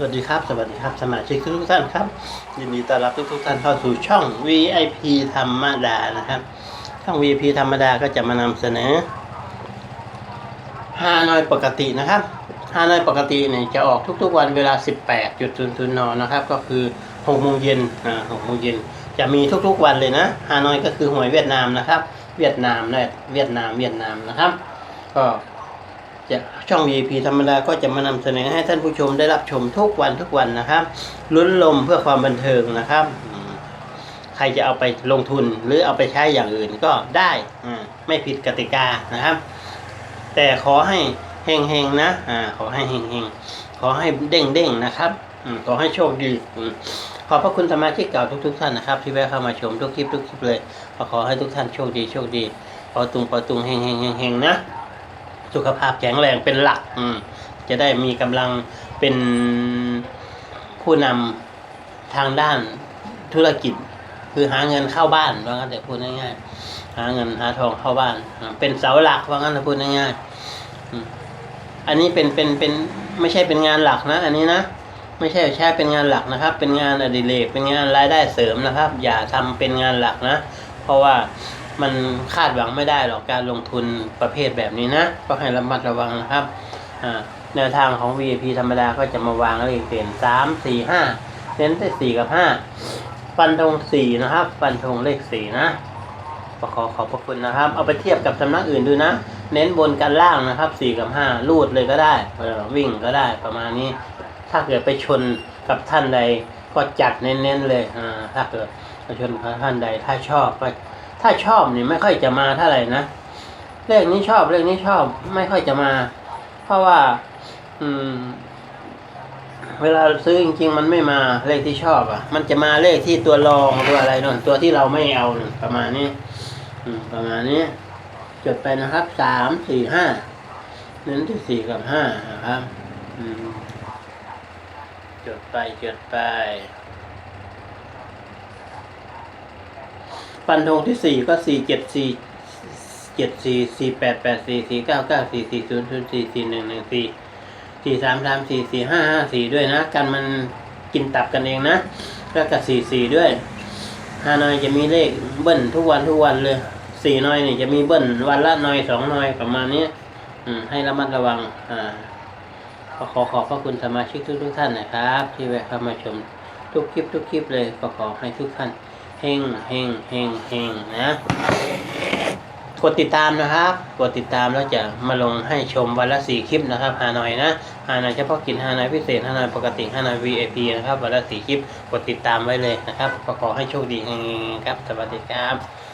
สวัสดีครับ สวัสดีครับ สมาชิกทุกท่านครับ ยินดีต้อนรับทุกทุกๆท่านเข้าสู่ช่อง VIP ธรรมดานะครับ ช่อง VIP ธรรมดาก็จะมานำเสนอฮานอยปกตินะครับฮานอยปกติเนี่ยจะออกทุกๆวันเวลา 18.00นนะครับ ก็คือ6โมงเย็นอ่า6โมงเย็นจะมีทุกๆวันเลยนะฮานอยก็คือหวยเวียดนามนะครับ เวียดนามนะเวียดนามเวียดนามนะครับ ก็ จะช่อง VIP ธรรมดาก็จะมานำเสนอให้ท่านผู้ชมได้รับชมทุกวันทุกวันนะครับ ลุ้นลมเพื่อความบันเทิงนะครับ ใครจะเอาไปลงทุนหรือเอาไปใช้อย่างอื่นก็ได้อไม่ผิดกติกานะครับ แต่ขอให้เฮงๆนะอ่าขอให้เฮงๆขอให้เด้งๆนะครับอขอให้โชคดีขอบพระคุณสมาชิกเก่าทุกๆท่านนะครับ ที่แวะเข้ามาชมทุกคลิปทุกคลิปเลยขอให้ทุกท่านโชคดีโชคดีปอตุงปอตุงเฮงเฮงเฮงเฮงๆนะ สุขภาพแข็งแรงเป็นหลักอืมจะได้มีกำลังเป็นผู้นำทางด้านธุรกิจ คือหาเงินเข้าบ้านว่างั้นแต่พูดง่ายๆหาเงินหาทองเข้าบ้านอ่าเป็นเสาหลักว่างั้นแต่พูดง่ายๆอืมอันนี้เป็นเป็นเป็นไม่ใช่เป็นงานหลักนะ อันนี้นะไม่ใช่ใช่เป็นงานหลักนะครับ เป็นงานอดิเรกเป็นงานรายได้เสริมนะครับ อย่าทำเป็นงานหลักนะ เพราะว่ามันคาดหวังไม่ได้หรอกการลงทุนประเภทแบบนี้นะ ก็ให้ระมัดระวังนะครับแนวทางของ VIP ธรรมดาก็จะมาวางเลขเด่นสามสี่ห้าเน้นที่สี่กับห้าฟันธงสี่นะครับ ฟันธงเลขสี่นะขอขอบพระคุณนะครับ เอาไปเทียบกับสำนักอื่นดูนะ เน้นบนกันล่างนะครับสี่กับห้าลูดเลยก็ได้วิ่งก็ได้ประมาณนี้ ถ้าเกิดไปชนกับท่านใดก็จัดเน้นๆเลยถ้าเกิด ไปชนกับท่านใด ถ้าชอบก็ถ้าชอบนี่ไม่ค่อยจะมาเท่าไหร่นะเลขนี้ชอบเลขนี้ชอบไม่ค่อยจะมา เพราะว่า อืม เวลาซื้อจริง ๆ มันไม่มาเลขที่ชอบอะ มันจะมาเลขที่ตัวรองตัวอะไรนั่นตัวที่เราไม่เอาประมาณนี้อประมาณนี้ จดไปนะครับสามสี่ห้าเน้นที่สี่กับห้านะครับจดไปจดไป ฟันธงที่สี่ก็สี่เจ็ดสี่เจ็ดสี่สี่แปดแปดสี่สี่เก้าเก้าสี่สี่ศูนย์ศูนย์สี่สี่หนึ่งหนึ่งสี่สี่สามสามสี่สี่ห้าห้าสี่ด้วยนะกันมันกินตับกันเองนะแล้วก็สี่สี่ด้วยฮานอยจะมีเลขเบิ้ลทุกวันทุกวันเลยสี่น้อยนี่จะมีเบิ้ลวันละน้อยสองน้อยประมาณนี้อืมให้ระมัดระวัง อ่าขอขอบพระคุณสมาชิกทุกทุกท่านนะครับ ที่แวะเข้ามาชมทุกคลิปทุกคลิปเลยก็ขอให้ทุกท่าน เฮงเฮงเฮงเฮงนะกดติดตามนะครับ กดติดตามแล้วจะมาลงให้ชมวันละสี่คลิปนะครับฮานอยนะฮานอยเฉพาะกินฮานอยพิเศษฮานอยปกติฮานอย VIP นะครับวันละสี่คลิป กดติดตามไว้เลยนะครับขอให้โชคดีเฮงครับสวัสดีครับ